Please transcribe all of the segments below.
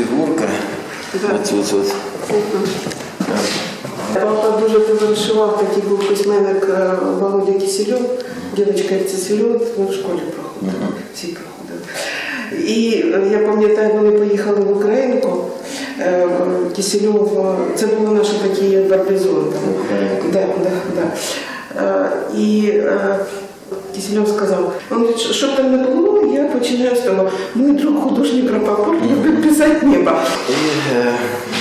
фігурка. Оцю от. Папа дуже товаришував, такий був письменник е, Володя Кисельов, дівчинка Кисельов, ми в школі проходили, всі проходили. І е, я пам'ятаю, вони поїхали в Українку, е, Кисельов, це було наше такі барбізон. Там. Да, да, да. І Кисельов сказав, «Що- щоб там не було, я починаю з того. Мій друг художник Рапопорт любить писати небо. І е,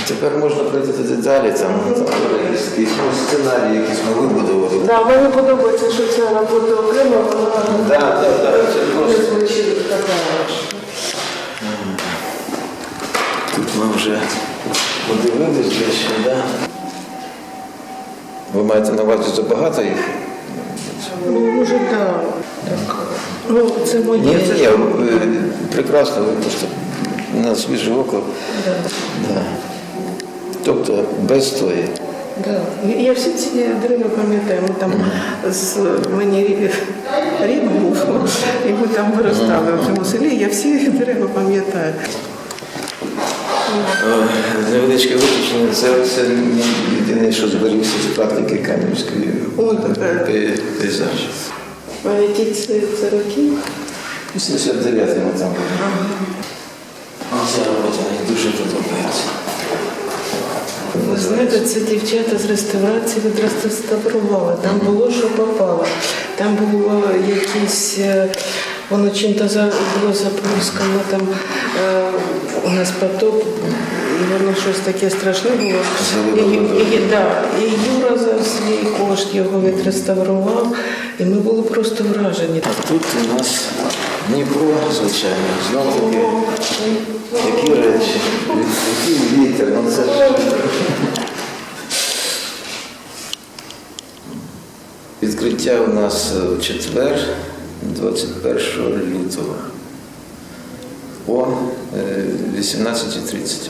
тепер можна пройти туди далі, там, там якісь ну, сценарії якісь ми вибудували. Да, мені подобається, що ця робота окремо, вона Да, да, да, це не просто. звучить така. Тут ми вже подивились дещо, да? Ви маєте на увазі забагато їх? Ну, може, так. Так. Ну, це моє. Ні, це ні, прекрасно, ви просто на свіже око. Да. Да. Тобто без тої. Да. Я- Я всі ці дерева пам'ятаю. Ми там з мені рік, був, і ми там виростали в цьому селі. Я всі дерева пам'ятаю. Е, Невеличке виключення, це, це єдине, що зберігся з практики Кам'янської Ой, так, пей- пейзаж. А які це, роки? 89 ми там були. Ця робота мені дуже подобається. Ви знаєте, це дівчата з реставрації відреставрували. Там було, що попало. Там було якісь, е, воно чим-то за- було запускано, там е, у нас потоп, і воно щось таке страшне було. І, і, і, да, і Юра за свій кошт його відреставрував, і ми були просто вражені. А тут у нас Дніпро, звичайно, знову таки, які речі, який вітер, ну це ж. Відкриття у нас е, в четвер, 21 лютого о е, 18.30.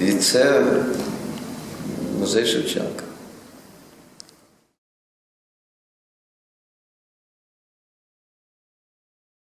І це музей Шевченка.